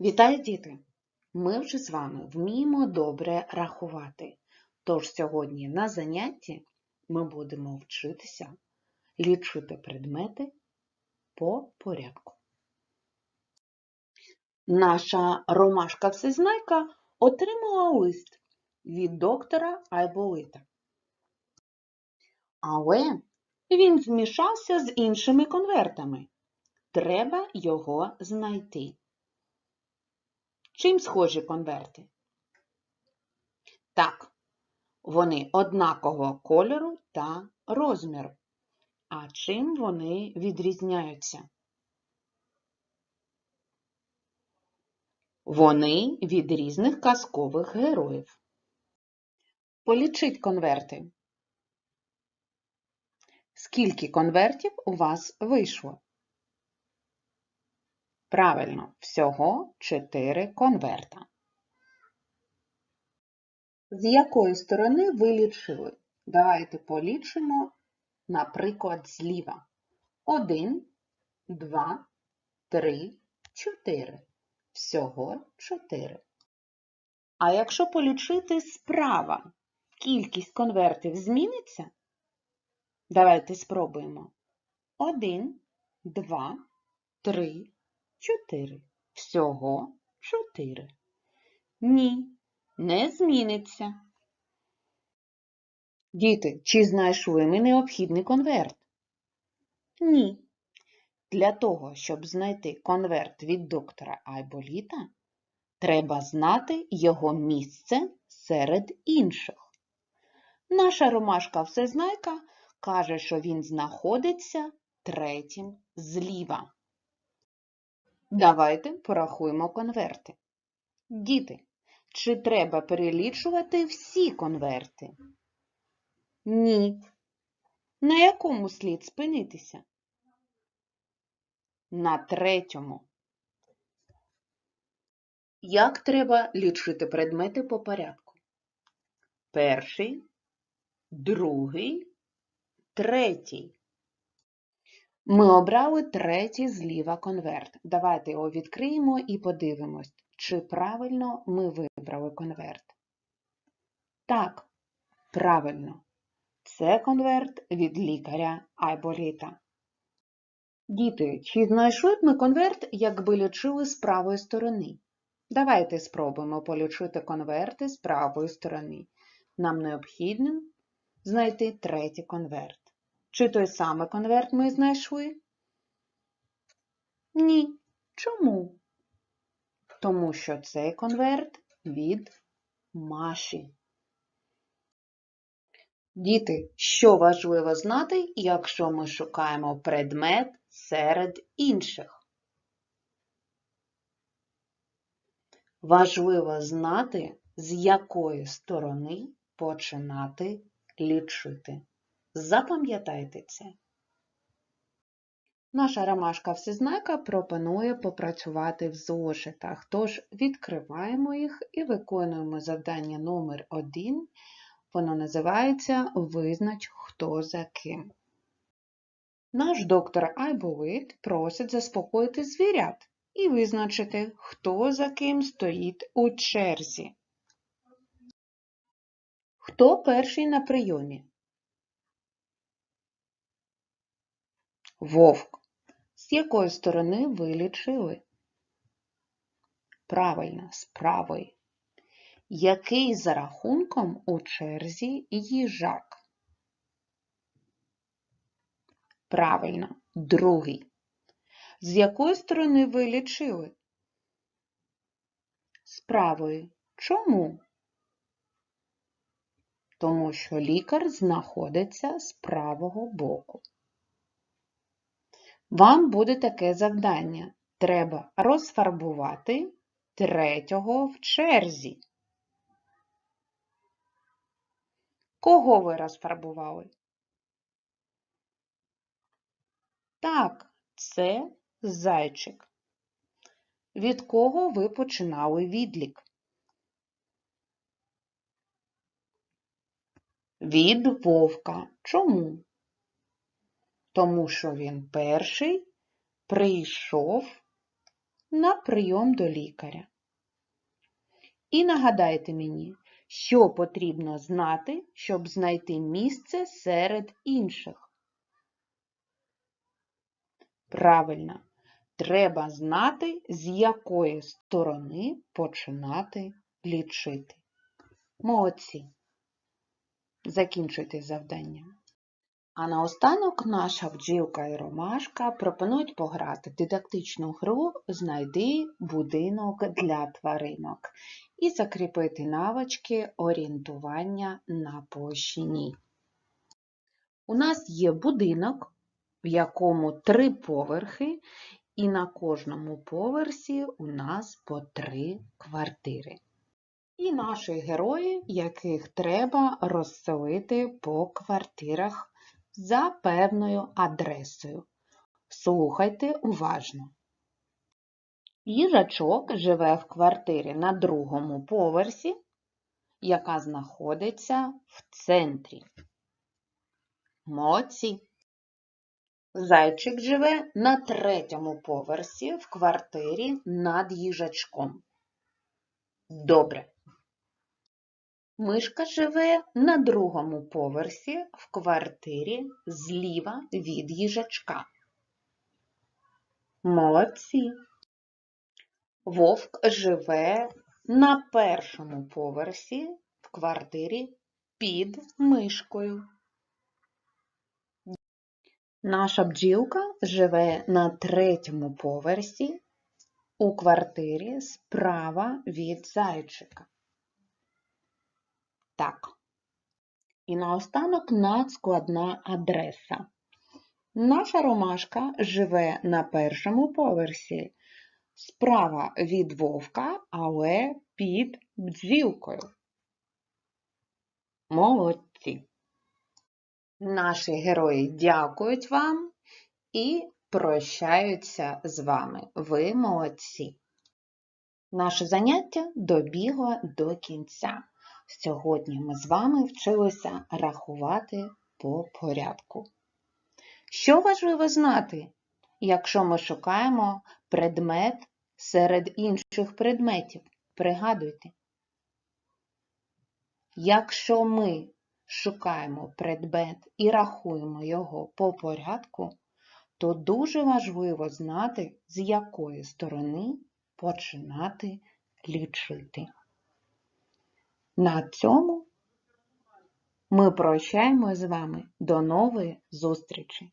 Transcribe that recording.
Вітаю, діти! Ми вже з вами вміємо добре рахувати. Тож сьогодні на занятті ми будемо вчитися лічити предмети по порядку. Наша ромашка всезнайка отримала лист від доктора Айболита. Але він змішався з іншими конвертами. Треба його знайти. Чим схожі конверти? Так, вони однакового кольору та розміру. А чим вони відрізняються? Вони від різних казкових героїв. Полічіть конверти. Скільки конвертів у вас вийшло? Правильно, всього 4 конверта. З якої сторони ви лічили? Давайте полічимо, наприклад, зліва. 1, 2, 3, 4. Всього 4. А якщо полічити справа, кількість конвертів зміниться? Давайте спробуємо. 1, 2, 3, 4. Всього 4. Ні, не зміниться. Діти, чи знайшли ми необхідний конверт? Ні. Для того, щоб знайти конверт від доктора Айболіта, треба знати його місце серед інших. Наша ромашка всезнайка каже, що він знаходиться третім зліва. Давайте порахуємо конверти. Діти, чи треба перелічувати всі конверти? Ні. На якому слід спинитися? На третьому. Як треба лічити предмети по порядку? Перший, другий, третій. Ми обрали третій зліва конверт. Давайте його відкриємо і подивимось, чи правильно ми вибрали конверт. Так, правильно. Це конверт від лікаря Айболіта. Діти, чи знайшли б ми конверт, якби лічили з правої сторони? Давайте спробуємо полічити конверти з правої сторони. Нам необхідно знайти третій конверт. Чи той самий конверт ми знайшли? Ні. Чому? Тому що цей конверт від Маші. Діти, що важливо знати, якщо ми шукаємо предмет серед інших? Важливо знати, з якої сторони починати лічити. Запам'ятайте це. Наша ромашка всезнайка пропонує попрацювати в зошитах, тож відкриваємо їх і виконуємо завдання номер 1 Воно називається Визнач, хто за ким. Наш доктор Айболит просить заспокоїти звірят і визначити, хто за ким стоїть у черзі. Хто перший на прийомі? Вовк. З якої сторони ви лічили? Правильно, з правої. Який за рахунком у черзі їжак? Правильно, другий. З якої сторони ви лічили? З правої. Чому? Тому що лікар знаходиться з правого боку. Вам буде таке завдання. Треба розфарбувати третього в черзі. Кого ви розфарбували? Так, це зайчик. Від кого ви починали відлік? Від вовка. Чому? Тому що він перший прийшов на прийом до лікаря. І нагадайте мені, що потрібно знати, щоб знайти місце серед інших. Правильно, треба знати, з якої сторони починати лічити. Молодці. Закінчуйте завдання. А наостанок наша бджілка і ромашка пропонують пограти дидактичну гру Знайди будинок для тваринок і закріпити навички орієнтування на площині. У нас є будинок, в якому три поверхи, і на кожному поверсі у нас по три квартири. І наші герої, яких треба розселити по квартирах за певною адресою. Слухайте уважно. Їжачок живе в квартирі на другому поверсі, яка знаходиться в центрі. Молодці. Зайчик живе на третьому поверсі в квартирі над їжачком. Добре. Мишка живе на другому поверсі в квартирі зліва від їжачка. Молодці. Вовк живе на першому поверсі в квартирі під мишкою. Наша бджілка живе на третьому поверсі у квартирі справа від зайчика. Так. І наостанок надскладна адреса. Наша ромашка живе на першому поверсі, справа від вовка, але під бджілкою. Молодці! Наші герої дякують вам і прощаються з вами. Ви молодці! Наше заняття добігло до кінця. Сьогодні ми з вами вчилися рахувати по порядку. Що важливо знати, якщо ми шукаємо предмет серед інших предметів? Пригадуйте. Якщо ми шукаємо предмет і рахуємо його по порядку, то дуже важливо знати, з якої сторони починати лічити. На цьому ми прощаємось з вами до нової зустрічі!